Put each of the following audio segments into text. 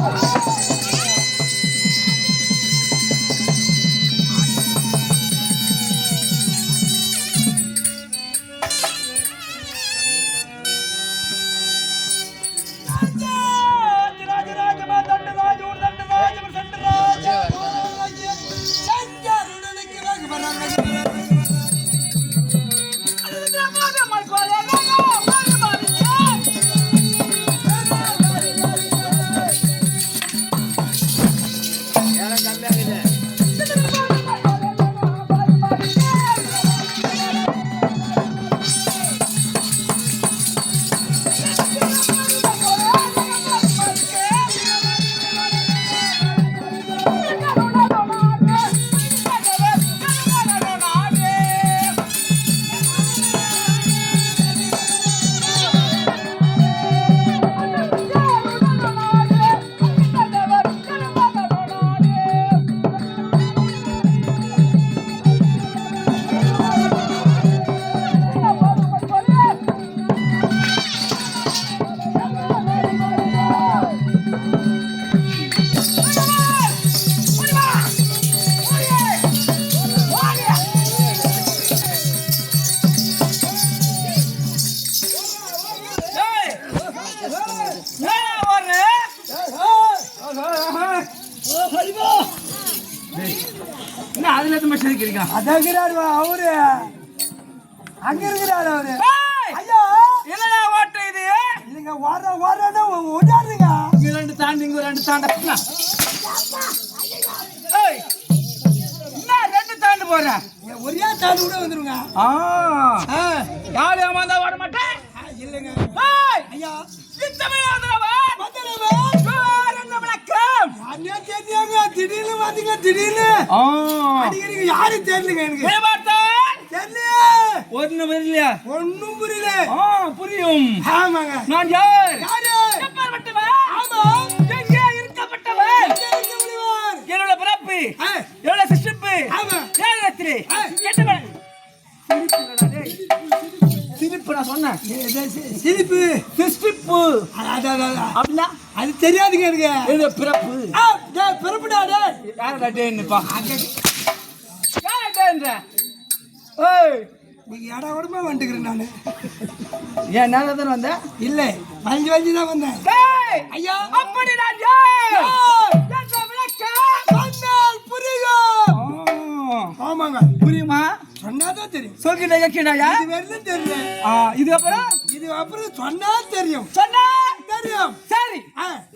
好 என்ன அதுல இருந்து மட்டும் இருக்கிறீங்க அதங்கிறாரு அவரு. அங்க இருக்கிறாரு அவரு. ஐயா! என்னடா ஓட்ட இது? இல்லைங்க வர வரன்னு ஓடாதுங்க இங்க ரெண்டு தாண்டி இங்க ரெண்டு தாண்ட. ரெண்டு தாண்டு போற? ஒரே தாடு கூட வந்துருங்க. ஆ. யாரு ஏமாந்தா ஓட மாட்டேன் இல்லைங்க. ஐயா. இத்தமிழாதவன் வந்துடுவேன் என்ன அண்ணா தெரியாங்க திடீர்னு வந்துங்க திடீர்னு. ஆ. அடிக்கிறீங்க யாரும் தெரியலங்க எனக்கு? தெரியலையே. ஒண்ணு வரலையா ஒண்ணும் புரியல. ஆ புரியும். ஆமாங்க. நான் யார்? ஆமா. எங்கே இருக்கப்பட்டவன்? எங்க இருக்க முடியும்? என்னோட பிறப்பு. எவ்வளவு சிஷ்டிப்பு ஆமா. ஆ. கெட்டவன். சிரிப்பு நான் சொன்னேன். இது சிரிப்பு சிரிப்பு. அப்படின்னா அது தெரியாதுங்க எனக்கு. என்னோட பிறப்பு. பிறப்புடா, டேய். யாரடா டேன்னுப்பா யாரா டேன்ற? ஏய் நீங்க எடா கூடமா வந்துக்கிறேன் நானு? ஏன் நேரம் தானே வந்த? இல்ல வஞ்சி வஞ்சி தான் வந்தேன். டேய். ஐயா. அப்படி நான் சொன்னால் புரியும். ஆ. ஆமாங்க. புரியுமா? சொன்னாதான் தெரியும். சொல்கிட்ட கேட்கிறாயா இது தெரியல ஆ இது அப்புறம்? இது அப்புறம் சொன்னா தெரியும். சொன்னா? தெரியும். சரி.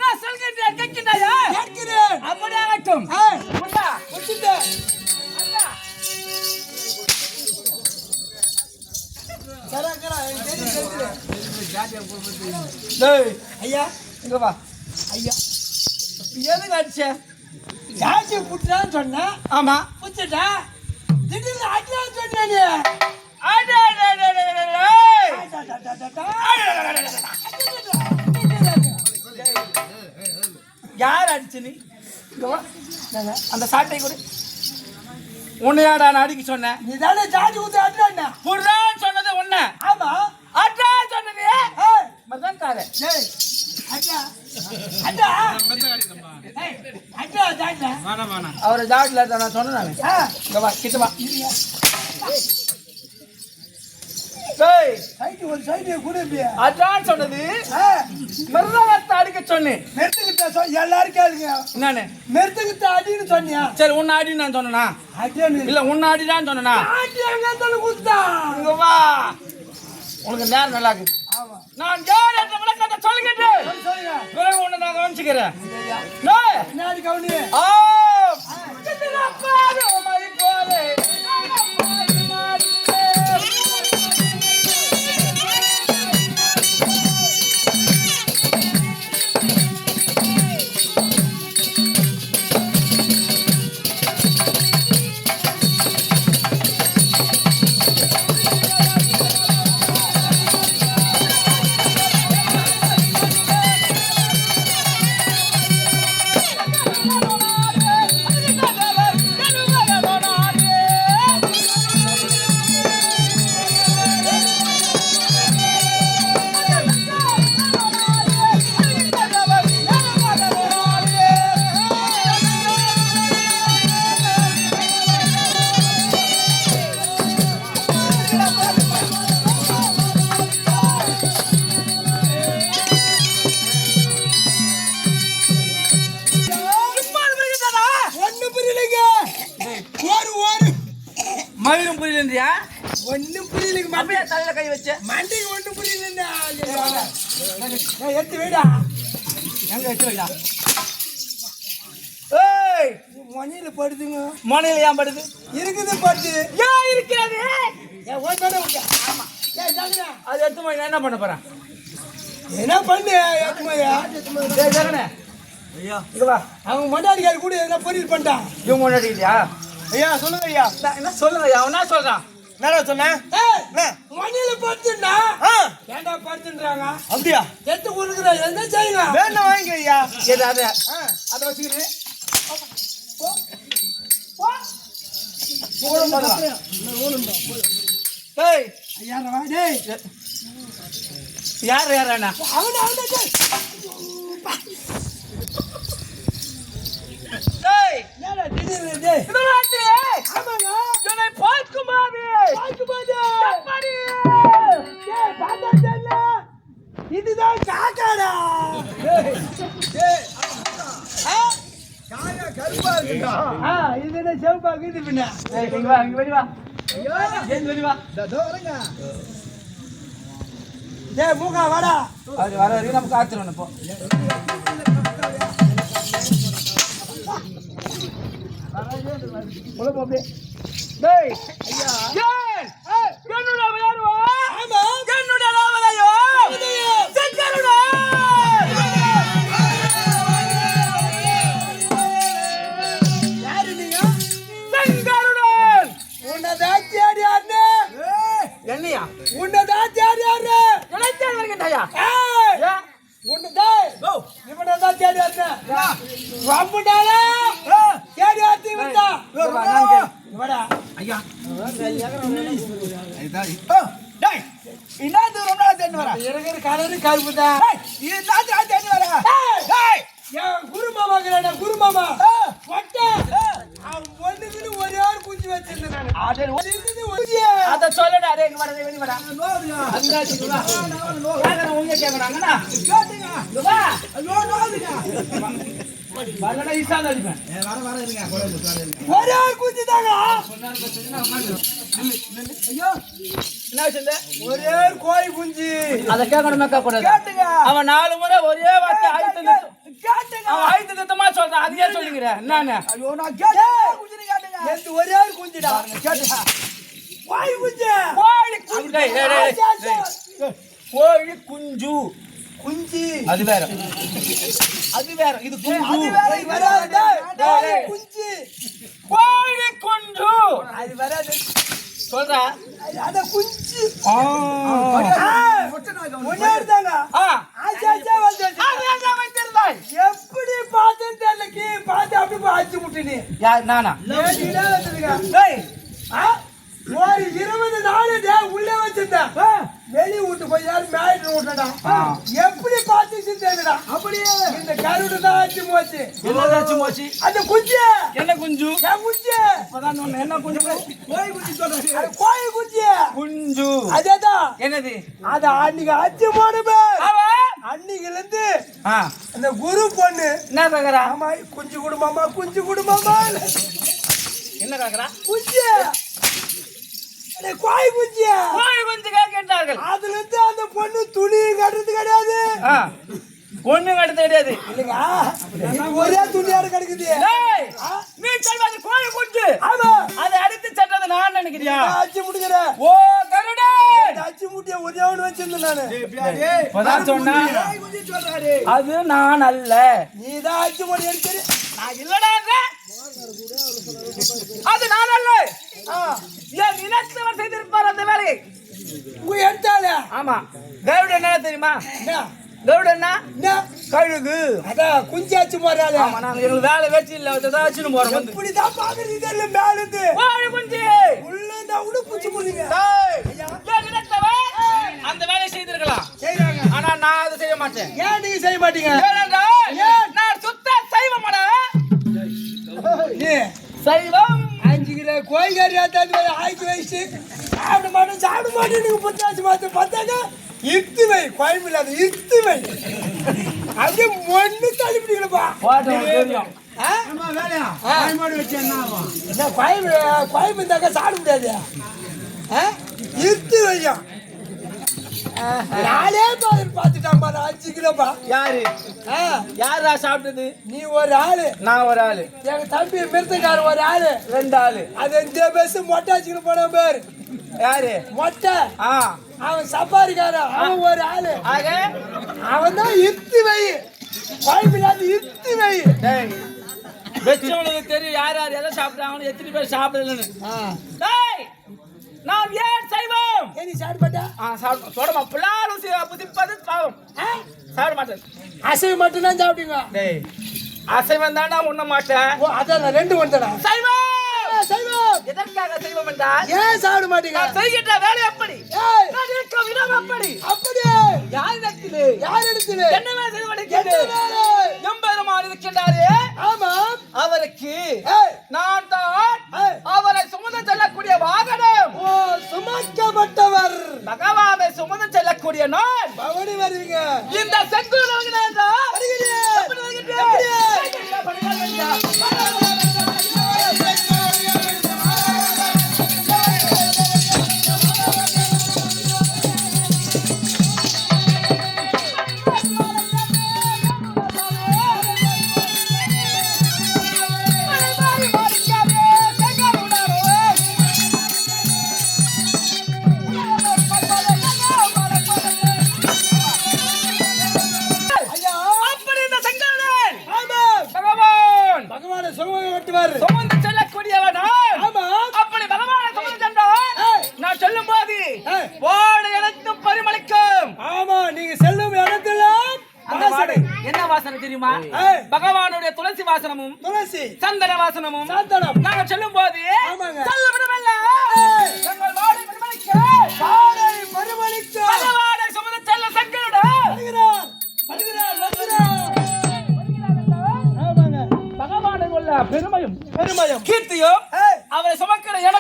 நான் சொல்கின்றேன் கேட்கிறாயா கேட்கிறேன். அப்படி ஆகட்டும். தெரியும். டேய் ஐயா. இங்க வா. ஐயா. எதுக்கு அடிச்ச? ஜாதி புட்டான்னு சொன்னா ஆமா. புச்சுட்டா திடீர்னு அடியான்னு சொன்னேன் நீ. அடே, அடே, அடே, அடே, அடே, டேய். டா, டா, டா, டா, டா. யார் அடிச்சு நீ? இங்க வா. அந்த சாட்டை கொடு. உன்னையாடா நான் அடிக்க சொன்னேன். நீ தானே ஜாதி ஊத்து அடியாண்ணா புறான்னு சொன்னது உன்ன. ஆமா. அட்டா சொன்னது மதான் கார அவரை ஜாடியில் நான் சொன்னேன் நானு. ஆ, இங்க வா கிட்ட வா. டேய் சைடு ஒரு சைடு கூட இல்லையா அதான் சொன்னது. ஆ, மிருதகத்தை அடிக்க சொன்னேன். மெருத்துக்கிட்ட எல்லாரும் கேளுங்க. என்னன்னு? மெருத்துக்கிட்ட அடின்னு சொன்னியா? சரி உன்னை அடி நான் சொன்னனா? அடியான்னு இல்ல உன்னை அடிதான் சொன்னனா? ஆட்டி எங்க தலை குத்தா இங்க வா. உனக்கு நேரம் நல்லா இருக்குது ஆமா நான் யார் என்ற விளக்கத்தை சொல்லிக்கிட்டு சொல்லு, சொல்லுங்க பிறகு உன்னை நான் கவனிச்சுக்கிறேன். கவனி ஆ, போலே, வைடா. ஏய்! மணியில படுதுங்க மனையில ஏன் படுது? இருக்குது படுது ஏன் இருக்கிறது! ஏன் ஓய் ஆமா. ஏன் ஜாகிரா அது எடுத்து போய் நான் என்ன பண்ண போறேன்? என்ன பண்ணு? ஏத்துமையா டேய் ஜெகனே. ஐயா. இங்க வா. அவங்க மண்டாடிக்கார கூட எதனா பொரியல் பண்ணிட்டான். இவங்க முன்னாடியா ஐயா சொல்லுங்க ஐயா. என்ன சொல்லுங்க ஐயா? அவன் என்ன சொல்றான்? என்னடா என்ன? மணியில படுத்துண்டா ஆ. ஏன்டா படுத்துன்றாங்க? அப்படியா? எத்து கொடுக்குற என்ன செய்யுங்க? வேணும் வாங்கிக்க ஐயா எது அது ஆ. அதை வச்சுக்கிட்டு டேய் ஐயா வா டேய் யார் யார் அண்ணா? அவன அவன டேய் இங்க வா இங்க வெளிய வா ஐயோ ஏன் வெளிய வா தோ வரங்க டேய் மூக்கா வாடா. அது வர வரைக்கும் நம்ம காத்துறோம் இப்போ. அப்படியே டேய். என்னையா உன்னதான் தேடி அண்ணே இளைஞர் வருகின்றாயா உன்னதான். இவனதான் தேடி அண்ணே வம்புடால தேடி ஆத்தி வந்தா. இவடா ஐயா. என்னது ரொம்ப நாள் தேடி வர? இருக்கிற கலரு கருப்புதா என்னது நான் தேடி வர? குரு மாமா குரு மாமா வட்ட அவன் பொண்ணுக்குன்னு ஒரே ஒரு குஞ்சு வச்சிருந்தேன் அது அது சொல்லடா டேய் இங்க வரதே வெளிய வாடா. அங்காடி இங்க வா. கேக்குறேன் உங்க கேக்குறாங்கண்ணா இங்க வா ஐயோ நோதுங்க வரலடா ஈசான அடிப்பேன் வர வர இருங்க. கூட இருந்து வர இருங்க ஒரே ஒரு குஞ்சு தாங்க. ஐயோ என்ன வச்சிருந்த ஒரே ஒரு கோழி குஞ்சு. அத கேட்கணும் கேட்க கூடாது கேட்டுங்க. அவன் நாலு முறை ஒரே வார்த்தை நிறுத்தம் கேட்டுங்க. அவன் ஆயத்த நிறுத்தமா சொல்றான். அதையே என்னன்னு? ஐயோ நான் கேட்டேன் எந்த ஒரே ஒரு குஞ்சுடா. கேட்டுங்க கோழி குஞ்சு. கோழி குஞ்சு. கோழி குஞ்சு. குஞ்சு. அது வேற. அது வேற. இது குஞ்சு. அது கோழி குஞ்சு. கோழி குஞ்சு. அது வராது. சொல்றா. அது- குஞ்சு. ஆ. ஒன்னே இருந்தாங்க ஆ. ஆச்சா ஆச்சா வந்து அது எங்க வைத்திருந்தாய்? எப்படி பார்த்தேன்னு தெரியல கீ பார்த்து அப்படி போய் அடிச்சு விட்டு நீ யார் நானா? ஒரு இருபது டே உள்ளே வச்சிருந்தேன். வெளிய விட்டு போய் யாரும் மேயிட்டு விட்டடா அப்படியே? இந்த கருடு தான் ஆச்சு போச்சு என்னதாச்சும் போச்சு அந்த குஞ்சு. என்ன குஞ்சு? என் குஞ்சு. இப்பதான் சொன்னேன். என்ன குஞ்சு? கோழி குஞ்சு அது கோழி குஞ்சு. குஞ்சு. அதேதான். என்னது? அத அன்னைக்கு அச்சு போடுமே அன்னைக்குல இருந்து அந்த குரு பொண்ணு. என்ன கேக்குறா? ஆமா குஞ்சு குடும்பமா குஞ்சு குடும்பமா. என்ன கேக்குறா? குஞ்சு. அட கோழி குஞ்சு. கோழி குஞ்சு கேட்கின்றார்கள். அதுல இருந்து அந்த பொண்ணு துணி கட்டுறது கிடையாது. ஒண்ணும் கடுத்து கிடையாது ஒரே துணியாரு கிடக்குது. நீ சொல்வது கோழி குஞ்சு. ஆமா. அதை அடித்து சென்றது நான் நினைக்கிறியா? நான் அச்சு முடுக்கிற ஓ கருடே. அச்சு முட்டிய ஒரே ஒன்று வச்சிருந்தேன் நானு. சொன்னா. அது நான் அல்ல. நீ தான் அச்சு முடி எடுக்கிற நான் இல்லடாங்க அது நான் அல்ல. என் இனத்தவர் செய்திருப்பார் அந்த வேலையை. உங்க எடுத்தால ஆமா. கருடன் என்ன தெரியுமா? என்ன கழுகு அதான் குஞ்சு அச்சு போறாளே ஆமா நாங்க எங்களுக்கு வேலை வச்சு இல்ல ஏதாச்சும் போறோம் வந்து. இப்படிதான் பாக்குறது தெரியல மேல இருந்து கோழி குஞ்சு உள்ள குச்சி என் இனத்தவர் அந்த வேலையை செய்திருக்கலாம். செய்யறாங்க ஆனா நான் அதை செய்ய மாட்டேன். ஏன் நீங்க செய்ய மாட்டீங்க? நான் சுத்த சைவமடா. நீ சைவம். அஞ்சு கிலோ ஏத்தாந்து போய் ஆக்கி வச்சு சாப்பிட மாட்டேன் சாப்பிட மாட்டேன் நீங்க புத்தாச்சு பார்த்து பார்த்தாங்க இத்து வை குழம்பு இல்லாத இத்து வை அப்படியே ஆகும் என்ன கோயம்பு கோயம்பு இருந்தாக்கா சாப்பிட முடியாது. ஆ? இருத்து வையும் நாளே பாரு பார்த்துட்டான் பாரு அஞ்சு கிலோப்பா யாரு? ஆ, யாரா சாப்பிட்டது? நீ ஒரு ஆளு. நான் ஒரு ஆளு. எங்க தம்பி மிருத்துக்கார ஒரு ஆளு. ரெண்டு ஆளு. அது இந்த பஸ் மொட்டை வச்சுக்கிட்டு போன பேர். யாரு? மொட்டை. ஆ. அவன் சப்பாரிக்காரன் அவன் ஒரு ஆளு. ஆக? அவன் தான் இருத்து வை கோயம்பில்லாத இருத்து வை வெச்சவனுக்கு தெரியும் யார் யார் எதை சாப்பிட்டாங்கன்னு எத்தனை பேர் சாப்பிடலன்னு. டேய் நாம் ஏன் செய்வோம்? ஏன் நீ சாப்பிட்ட தொடமா புலாலும் புதிப்பது பாவம்? சாப்பிட மாட்டேன். அசைவு மட்டும்தான் சாப்பிட்டீங்க டேய் அசைவம் தானா உண்ண மாட்டேன். அதான் ரெண்டு வந்துடா சைவம் சைவம் எதற்காக செய்வோம் என்றால் ஏன் சாப்பிட மாட்டீங்க? செய்கின்ற வேலை எப்படி நான் இருக்கும் விதம் எப்படி அப்படியே. யார் இடத்திலே? யார் எடுத்துரு என்ன வேலை செய்து கொண்டிருக்கிறது? எம்பெருமான் இருக்கின்றாரே. ஆமாம் அவருக்கு நான் தான். அவரை சுமந்து செல்லக்கூடிய வாகனம். ஓ சுமக்கப்பட்டவர். பகவானை சுமந்து செல்லக்கூடிய நான் பவனி வருவீங்க. இந்த செங்குல வருகிறேன். ஐயா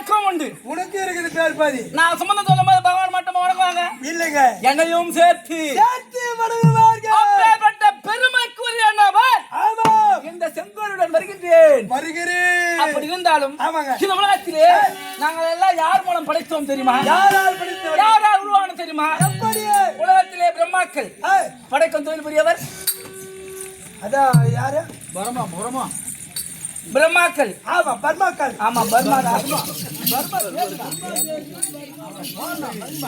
எனக்கும் உண்டு. உனக்கு இருக்குது பேர் பாதி? நான் சுமந்து சொல்லும் போது பகவான் மட்டும் வணங்குவாங்க. இல்லைங்க. என்னையும் சேர்த்து. சேர்த்து வணங்குவார்கள். அப்பேற்பட்ட பெருமைக்குரிய நபர் ஆமாம் இந்த செங்கோலுடன் வருகின்றேன். வருகிறேன். அப்படி இருந்தாலும் ஆமாங்க. இந்த உலகத்திலே நாங்கள் எல்லாம் யார் மூலம் படைத்தோம் தெரியுமா? யாரால் படித்தவர் யாரால் உருவான தெரியுமா? எப்படியே உலகத்திலே பிரம்மாக்கள். படைக்கும் தொழில் புரியவர் அதான் யாரு? வரமா வரமா பிரம்மாக்கள். ஆமா பர்மாக்கள். ஆமா பர்மா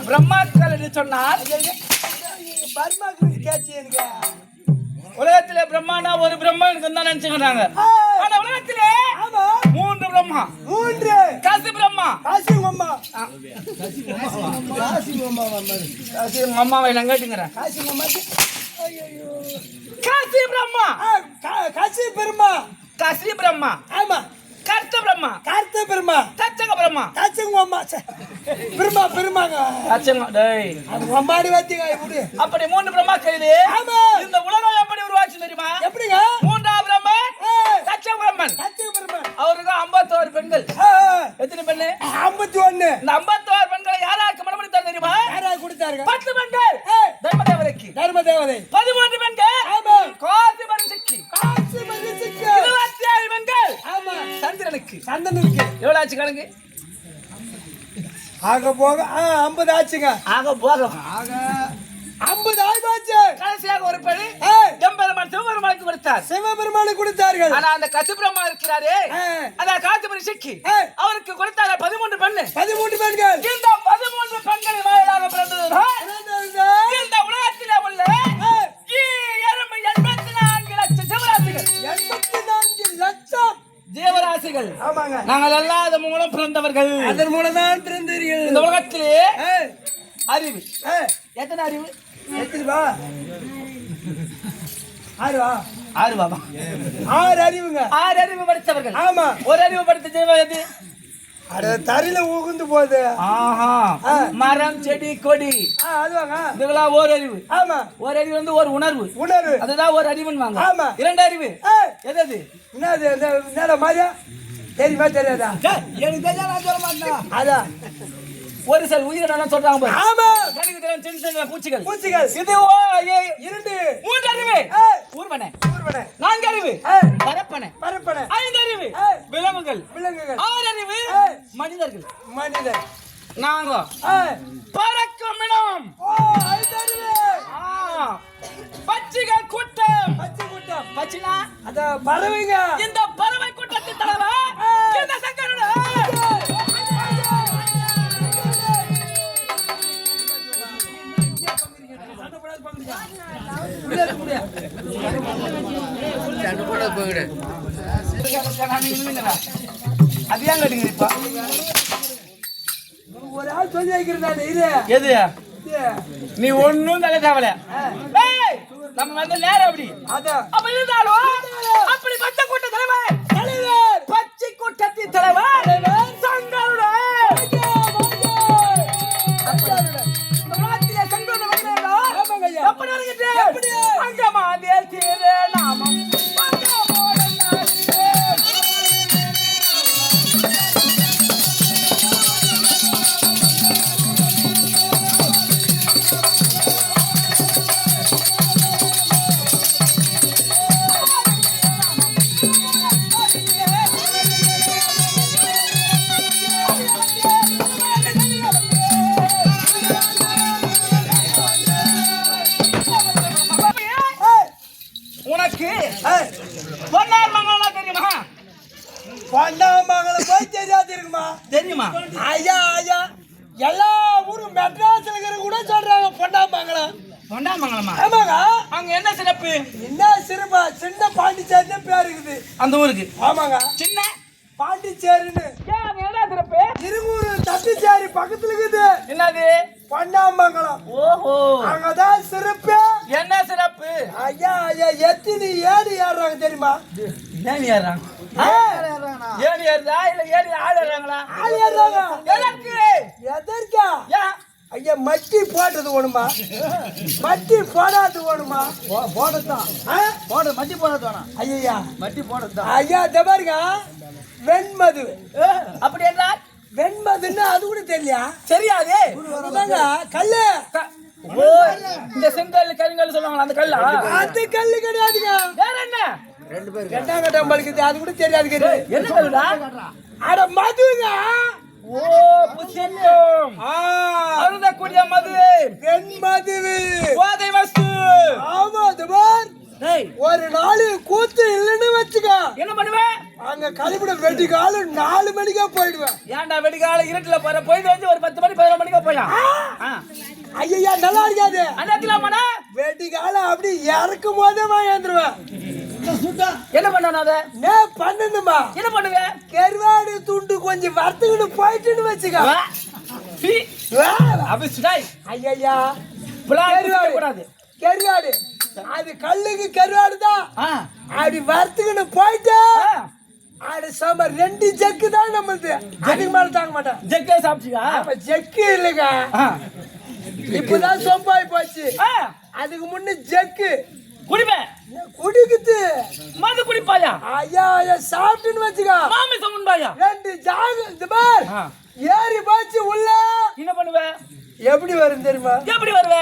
பிரம்மாக்கள் என்று சொன்னால்? பர்மாக்கள் கேட்சி எனக்கு. உலகத்திலே பிரம்மானா ஒரு பிரம்மா எனக்கு தான் நினைச்சுக்கிறாங்க. ஆனா உலகத்திலே மூன்று பிரம்மா. மூன்று. காசி பிரம்மா. காசி அம்மா காசி உங்க அம்மாவை நான் கேட்டுங்கிறேன் காசி அம்மா காசி பிரம்மா. காசி பெருமா. காசி பிரம்மா. ஆமா. கர்த்த பிரம்மா. கார்த்த பெருமா தச்சங்க பிரம்மா. காசி உங்க அம்மா. ச்சே. பெருமா பெருமாங்க. தச்சங்க டேய். அது அம்மாடி வாத்திங்க இப்படி அப்படி மூன்று பிரம்மாக்களிலே ஆமா. இந்த உலகம் எப்படி உருவாச்சு தெரியுமா? எப்படிங்க? மூன்றாம் காசி பெருமா அவருக்கு ஐம்பத்தோரு பெண்கள். எத்தனை பெண்ணு? ஐம்பத்தி ஒண்ணு இந்த ஐம்பத்தோரு பெண்களை யாராருக்கு மனமளித்தார் தெரியுமா? யாரா கொடுத்தாருங்க பத்து பெண்கள். ஏய், தர்மதேவருக்கு தர்ம தேவதை பதிமூன்று பெண்கள். ஆமா. கோசி மனுஷிக்கு காசி மகிழ்ச்சிக்கு இருபத்தி ஏழு பெண்கள். ஆமா. சந்திரனுக்கு. எவ்வளவு ஆச்சு கணக்கு? ஆக போக ஆ ஐம்பது ஆச்சுங்க. ஆக போதும் ஐம்பது ஆயிடுச்சு கடைசியாக ஒரு பெண் எம்பெருமான் சிவபெருமானுக்கு கொடுத்தார். சிவபெருமானுக்கு கொடுத்தார்கள். ஆனா அந்த கசிபிரமா இருக்கிறாரே. அந்த காசிபுரி சிக்கி. அவருக்கு கொடுத்தார பதிமூன்று பெண்ணு. பதிமூன்று பெண்கள். இந்த பதிமூன்று பெண்களின் வாயிலாக பிறந்ததுதான். இந்த உலகத்திலே உள்ள எண்பத்தி நான்கு லட்சம் ஜீவராசிகள் எண்பத்தி நான்கு லட்சம். ஜீவராசிகள் ஆமாங்க. நாங்கள் எல்லாம் அதன் மூலம் பிறந்தவர்கள். அதன் மூலம் தான் பிறந்தீர்கள். இந்த உலகத்திலே அறிவு. எத்தனை அறிவு? ரூபா ஆறு ரூபா ஆறு பாபா ஆறு அறிவுங்க. ஆறு அறிவு படித்தவர்கள். ஆமா. ஒரு அறிவு படித்த எது? அட தரையில ஊகுந்து போகுது. ஆஹா. மரம் செடி கொடி. அதுவாங்க. இதுவெல்லாம் ஒரு அறிவு. ஆமா. ஒரு அறிவு வந்து ஒரு உணர்வு. உணர்வு. அதுதான் ஒரு அறிவுன்னு ஆமா. இரண்டு அறிவு. எது என்னது என்னடா மாதிரியா? தெரியுமா தெரியாதா? எனக்கு நான் சொல்ல மாட்டேன்? அதான். ஒரு சில உயிரினம் சொல்றாங்க பாரு. ஆமா. தெரியாம சின்ன சின்ன பூச்சிகள். பூச்சிகள். இது ஓ ஏ இரண்டு. மூன்று அறிவு. ஊர்வன. ஊர்வன. நான்கு அறிவு. பரப்பன. பரப்பன. ஐந்து அறிவு. விலங்குகள். விலங்குகள். ஆறு அறிவு. மனிதர்கள். மனிதன் நாங்க. பறக்கும் இடம். பட்சிகள் கூட்டம். பச்சை கூட்டம். பச்சினா? அத பறவைங்க. இந்த பறவை கூட்டத்தின் தலைவர். இந்த சங்கரன் அது ஏன் கேட்டுங்க இப்ப ஒரு ஆள் சொல்லி வைக்கிறேன் இது எது? நீ ஒண்ணும் தலை தேவல. நம்ம வந்து நேரம் அப்படி. அத அப்ப இருந்தாலும் அப்படி பச்சை கூட்ட தலைவர் தலைவர் பச்சை கூட்டத்தின் தலைவர். ஊருக்கு. ஆமாங்க. சின்ன. பாண்டிச்சேரின்னு. ஏன் அங்க என்ன சிறப்பு இருகூரு தட்டுச்சேரி பக்கத்துல இருக்குது. என்னது? பொன்னாமங்கலம் ஓஹோ. அங்கதான் சிறப்பு. என்ன சிறப்பு? ஐயா ஐயா எத்தனை ஏறி ஏறுறாங்க தெரியுமா? ஏணி ஏறாங்க ஆ, ஏணி ஏறுதா? இல்ல ஏணி ஆள் ஏறாங்களா ஆள் ஏறுறாங்க. எதற்கு? எதற்கா? ஏன்? ஐயா மட்டி போட்டது வேணுமா? மட்டி போடாது வேணுமா? போடத்தான் ஆ? போட மட்டி போடத் வேணாம். ஐயா மட்டி போடத்தான் ஐயா இந்த பாருங்க. வெண்மது. அப்படி என்றால்? வெண்மதுன்னு அது கூட தெரியலையா? தெரியாது. இதாங்க கல்லு. இந்த செங்கல் கருங்கல் சொல்லுவாங்களா அந்த கல்லா? அது கல்லு கிடையாதுங்க. வேற என்ன? கெட்டா கட்டம் பழுக்குது அது கூட தெரியாதுங்க என்ன கல்லுடா? அட மதுங்க. ஓ ஆ, அருந்தக்கூடிய மது வெண்மதுவு போதை வஸ்து ஆமா ஒரு நாள் கூத்து இல்லைன்னு வச்சுக்க. என்ன பண்ணுவேன் அங்க கழிப்பிட வெட்டி காலு நாலு மணிக்கா போயிடுவேன். ஏன்டா வெடிகால இருட்டுல போற? போயிட்டு வந்து ஒரு பத்து மணி பதினொரு மணிக்கு போயா? ஐயா நல்லா இருக்காது. காலம் அப்படி இறக்கும் போதே வாங்கிடுவேன் என்ன பண்ணணும் அத? நே பண்ணுமா என்ன பண்ணுவ? கருவாடு துண்டு கொஞ்சம் வறுத்துக்கிட்டு போயிட்டுன்னு வச்சுக்க. அப்படி சுடாய். புலால் கருவாடு. கூடாது கருவாடு. அது கல்லுக்கு கருவாடு தான். அப்படி வறுத்துக்கிட்டு போயிட்டு. அது சம ரெண்டு ஜக்கு தான் நம்மளுது. அதுக்கு மேல தாங்க மாட்டேன் ஜெக்கே சாப்பிட்டியா அப்ப ஜக்கு இல்லைங்க. இப்பதான் சொம்பாய் போச்சு. அதுக்கு முன்ன ஜக்கு. குடிப்பேன். குடிக்குது மது குடிப்பாயா? ஐயா ஐயா சாப்பிட்டுன்னு வச்சுக்க. மாமிசம் உண்பாயா? ரெண்டு ஜாக இந்த பார். ஏறி போச்சு உள்ள. என்ன பண்ணுவ? எப்படி வரும் தெரியுமா? எப்படி வருவ?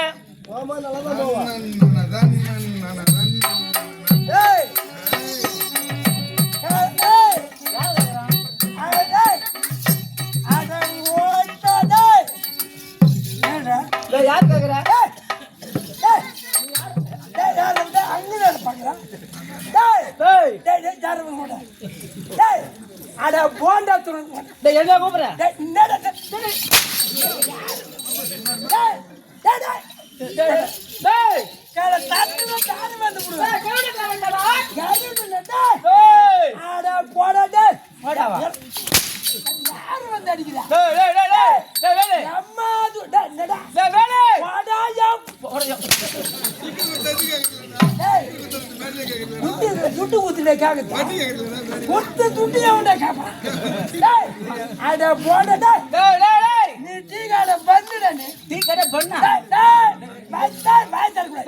அட, போண்டா துணை டேய் என்ன கூப்பிடுற டேய், என்னடா, டேய், டேய். டேய், டேய், கேள, வந்து டேய் டேய். அட, போடா, டேய். யாரு வந்து டேய் டேய் டேய் டேய் டேய் அம்மா, டேய், என்னடா? டேய் போடா, கேப்பான்? டேய், அட போடா, டேய். டேய் டேய் டேய் நீ டீ கடை வந்துடா நீ. டீ கடை பண்ணா டேய், டேய், டேய்.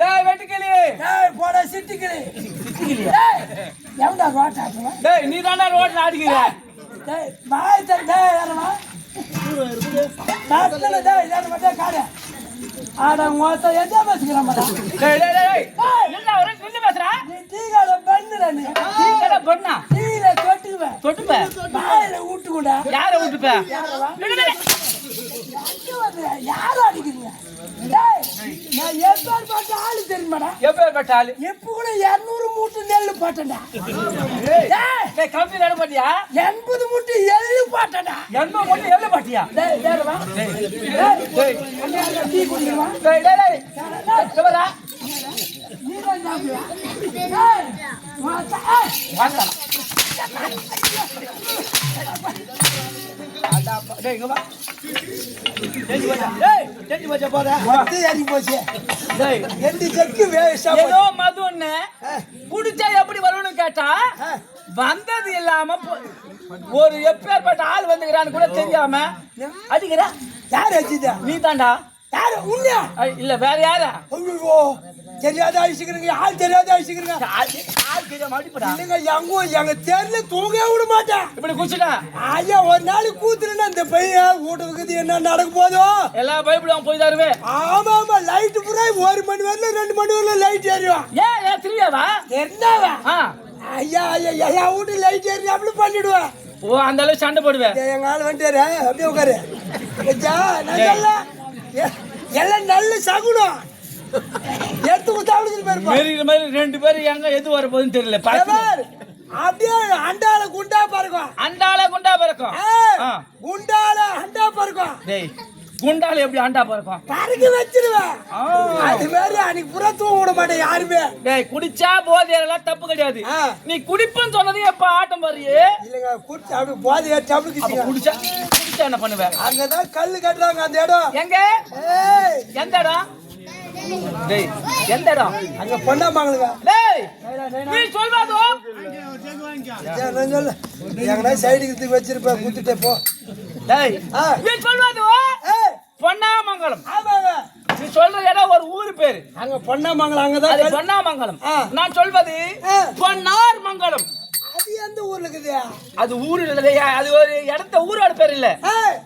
டேய் வெட்டுக்கிளி டேய், போடா, சிட்டிக்கிளி. டேய், எவன்டா ரோட்டாக்குவா? டேய் நீ தானே ரோட்ல அடிக்கிற டேய், பாய் தர- டேய், யாரம்மா? நாட்டுல தான் இதான மட்டும் காடு ஆட மொத்த எந்த பேசுகிறேன் மேடம் டேய் டேய் டேய் என்ன ஒரு டீ கடை பண்ணுற நீ நீ கடை பண்ணா? டீல தொட்டுக்குவேன் தொட்டுப்ப? வாயில விட்டு கூட யார விட்டுப்ப யாரும் அடிக்கிறீங்க? நான் எப்பேர் பார்த்த ஆளு தெரியுமாடா? எப்பேற்பட்ட ஆளு? எப்ப கூட இருநூறு மூட்டை நெல்லு போட்டேன்டா கம்பி நட பாட்டியா எண்பது மூட்டை எள்ளு போட்டேன்டா என்ன ஒண்ணு எல்ல பாட்டியா டீ குடிக்கிறவா? எப்படி வரும்னு கேட்டா வந்தது இல்லாம ஒரு எப்பேற்பட்ட ஆள் வந்துக்கிறான்னு கூட தெரியாம அடிக்கிற. யார் வச்சுதா நீ தாண்டா யாரு? உண்மையா? இல்ல வேற யாரா? ஐயோ தெரியாத அழிச்சுக்கிறீங்க ஆள் தெரியாத அழிச்சுக்கிறீங்க ஆள் தெரியாம அடிப்படா. இல்லைங்க எங்க எங்க தேர்ல தூங்க விட மாட்டேன். இப்படி குடிச்சுட்டா ஐயா ஒரு நாளைக்கு கூத்துலன்னா இந்த பையன் வீட்டுக்கு என்ன நடக்க போதோ எல்லா பயப்படும் போய் தருவே. ஆமா ஆமா லைட் பூரா ஒரு மணி வரல ரெண்டு மணி வரல லைட் எரியும் ஏன் ஏன் திருவியாவா என்னவா ஐயா ஐயா எல்லா வீட்டு லைட் எரியும் அப்படி பண்ணிடுவேன். ஓ அந்த அளவுக்கு சண்டை போடுவேன் எங்க ஆள் வந்துட்டாரு. அப்படியே உட்காரு. நல்லா எ- எல்லாம் நல்ல சகுனம். எடுத்து பாருப்பா மாரி மாதிரி ரெண்டு பேரும் எங்க எது வர போகுதுன்னு தெரியல. அப்படியே அண்டால குண்டா பறக்கும். அண்டால குண்டா பிறக்கும். குண்டால அண்டா பறக்கும். டேய் குண்டால எப்படி அண்டா பிறக்கும் பறக்க வச்சிருவேன். அது மாதிரி அன்னைக்கு புற தூங்க விட மாட்டேன் யாருமே. டேய் குடிச்சா போதையெல்லாம் தப்பு கிடையாது. நீ குடிப்புன்னு சொன்னது எப்ப ஆட்டம் பாரு? இல்லைங்க குடிச்சு அப்படி போதை அப்படி குடிச்சா குடிச்சா என்ன பண்ணுவேன் அங்கதான் கல்லு கட்டுறாங்க அந்த இடம். எங்க? எந்த இடம்? டேய் எந்த இடம்? அங்க பொண்ணாமாங்களுங்க டேய் நீ சொல்வாதோ? நான் சொல்ல எங்கன்னா சைடுக்கு வச்சிருப்பேன் குத்துட்டே போ. டேய். நீ சொல்வாதோ? ஏய் பொன்னாமங்கலம். நீ சொல்ற இடம் ஒரு ஊர் பேரு. அங்க பொண்ணாமங்கலம் அங்கதான் அது கல்- பொன்னாமங்கலம். நான் சொல்வது. பொன்னார் மங்கலம் அது எந்த ஊர்ல இருக்குது? அது ஊர் இல்லையா அது ஒரு இடத்த ஊரோட பேர் இல்ல.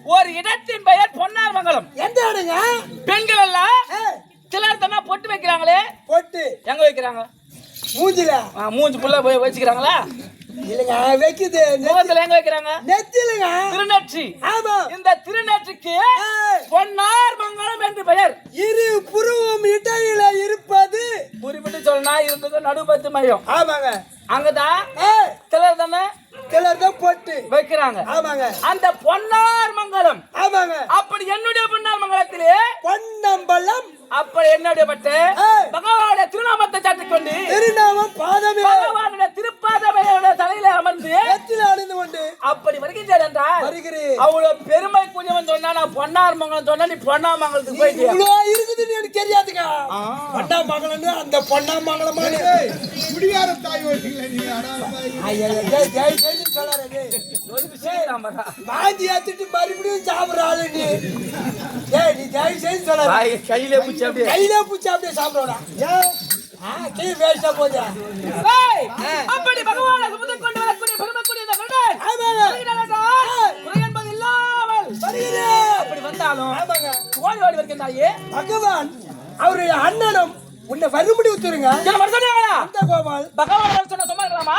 ஒரு இடத்தின் பெயர் பொன்னார் மங்கலம் எந்த இடங்க? பெண்கள் எல்லாம் ஏய், சிலர் தானே பொட்டு வைக்கிறாங்களே. பொட்டு. எங்க வைக்கிறாங்க? மூஞ்சில. மூஞ்சி புள்ள போய் வச்சுக்கிறாங்களா? இல்லைங்க வைக்குது முகத்துல எங்க வைக்கிறாங்க? நெத்திலுங்க திருநெற்றி. ஆமா. இந்த திருநெற்றிக்கு பொன்னார் மங்கலம் என்று பெயர். இரு புருவம் இடையில இருப்பது. குறிப்பிட்டு சொன்னா இருந்தது நடுபத்து மையம். ஆமாங்க. அங்கதான் சிலர் தானே? கிளர் தான் பொட்டு. வைக்கிறாங்க. ஆமாங்க. அந்த பொன்னார் மங்கலம் ஆமாங்க. அப்படி என்னுடைய பொன்னார் மங்கலத்திலே பொன்னம்பலம். அப்படி என்னுடைய பட்டு பொன்னார் மங்கலம் சொன்னா நீ பொன்னார் மங்கலத்துக்கு போயிட்டு இவ்வளோ இருக்குதுன்னு எனக்கு தெரியாதுங்க பொன்னாமங்கலம்னு அந்த பொன்னாமங்கலமா குடிகார தாய் ஓட்டிங்களா நீ ஐயா ஜெய் ஜெய் ஜெய் சொல்லாரு வாந்தி ஏத்துட்டு மறுபடியும் சாப்பிடுற ஆளு நீ. ஏய் நீ ஜெய் ஜெய் சொல்லாரு கையிலே பிடிச்சி அப்படியே. கையில பூச்சி அப்படியே சாப்பிடுறா கீ வேஸ்டா ஏய், அப்படி பகவானை சுமந்து கொண்டு வரக்கூடிய பெருமைக்குரிய இந்த ஆமாங்க. ஓடி ஓடி வருகின்றாயே பகவான் அவருடைய அண்ணனும் உன்னை வரும்படி கோபால் பகவான் சொன்ன சும்மா இருக்கலாமா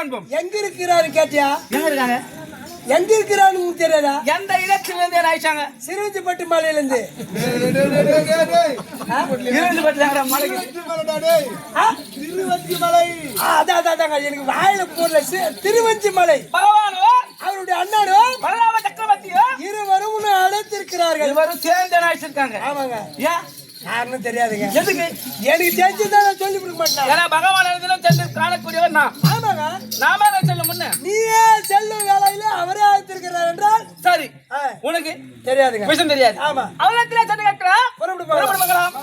காண்போம் எங்க இருக்கிறாரு கேட்டியா எங்க இருக்காங்க எங்க உங்களுக்கு தெரியாதா எந்த இடத்திலிருந்து என்ன ஆயிச்சாங்க சிறுவஞ்சிப்பட்டு மலையில இருந்து இருந்து ஆ? ஆ, அதான் அதான் அதாங்க எனக்கு வாயில போடல திருவஞ்சி மலை பகவானோ அவருடைய அண்ணனும் பலராம சக்கரவர்த்தியோ இருவரும் அழைத்திருக்கிறார்கள் இருவரும் சேர்ந்து என்ன ஆயிச்சிருக்காங்க ஆமாங்க ஏன் யாருன்னு தெரியாதுங்க. எதுக்கு? எனக்கு தெரிஞ்சுதான் நான் சொல்லி கொடுக்க மாட்டேன். ஏன்னா பகவான் தினம் சென்று காணக்கூடியவர் நான். ஆமாங்க. நாம செல்லும் முன்ன. நீயே செல்லும் வேலையில அவரே அழைத்திருக்கிறார் என்றால்? சரி. உனக்கு தெரியாதுங்க. விஷயம் தெரியாது. ஆமா. சண்டை கேட்கிறா புறப்பட்டு. புறப்பட்டு போகலாம்.